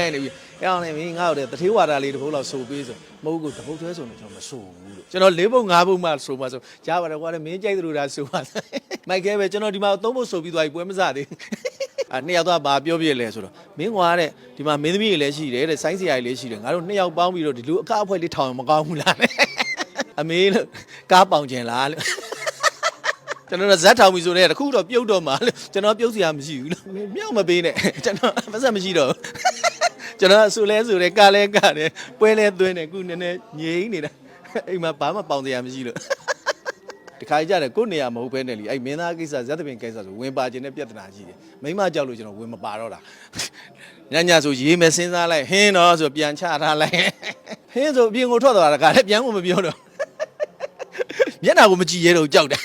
င်းနေပြီအဲ့အောင်နေမင်းငါ့ကိုတထေးဝါဒလေးတစ်ပုတ်လောက်ဆိုပေးဆိုမဟုတ်ဘူးတပုတ်သေးဆိုနေကျွန်တော်မဆိုဘူးလို့ကျွန်တော်၄ပုတ်၅ပုတ်မှဆိုမှဆိုကြားပါတယ်ကွာမင်းကြိုက်သလိုဒါဆိုပါမိုက်ခဲပဲကျွန်တော်ဒီမှာသုံးပုတ်ဆိုပြီးသွားပြီပွဲမစသေးအဲ့နှစ်ယောက်သားဘာပြောပြလဲဆိုတော့မင်းကွာတဲ့ဒီမှာမင်းသမီးတွေလည်းရှိတယ်တဲ့ဆိုင်းစရာတွေလည်းရှိတယ်ငါတို့နှစ်ယောက်ပေါင်းပြီးတော့ဒီလိုအကားအဖွဲလေးထောင်ရင်မကောင်းဘူးလားအမေလို့ကားပေါင်ကျင်လားလို့ကျွန်တော်တို့ဇက်ထောင်ပြီဆိုတော့တခုတော့ပြုတ်တော့မှာလို့ကျွန်တော်ပြုတ်စရာမရှိဘူးလို့မြောက်မပေးနဲ့ကျွန်တော်ပတ်စံမရှိတော့ဘူး ကျွန်တော်ဆူလဲဆူတယ်ကလဲကတယ်ပွဲလဲသွင်းတယ်ခုနည်းနည်းငြိမ်နေတာအိမ်မှာဘာမှပေါင်စရာမရှိလို့ဒီခါကြတယ်ကိုယ့်နေရာမဟုတ်ဘဲနဲ့လीအဲ့မင်းသားကိစ္စဇက်သပင်ကိစ္စဆိုဝင်ပါခြင်းနဲ့ပြဿနာကြီးတယ်မိမကြောက်လို့ကျွန်တော်ဝင်မပါတော့တာညညဆိုရေးမယ်စဉ်းစားလိုက်ဟင်းတော့ဆိုပြန်ချထားလိုက်ဟင်းဆိုအပြင်ကိုထွက်သွားတာကလည်းပြန်ကိုမပြောတော့မျက်နှာကိုမကြည့်ရဲတော့ကြောက်တယ်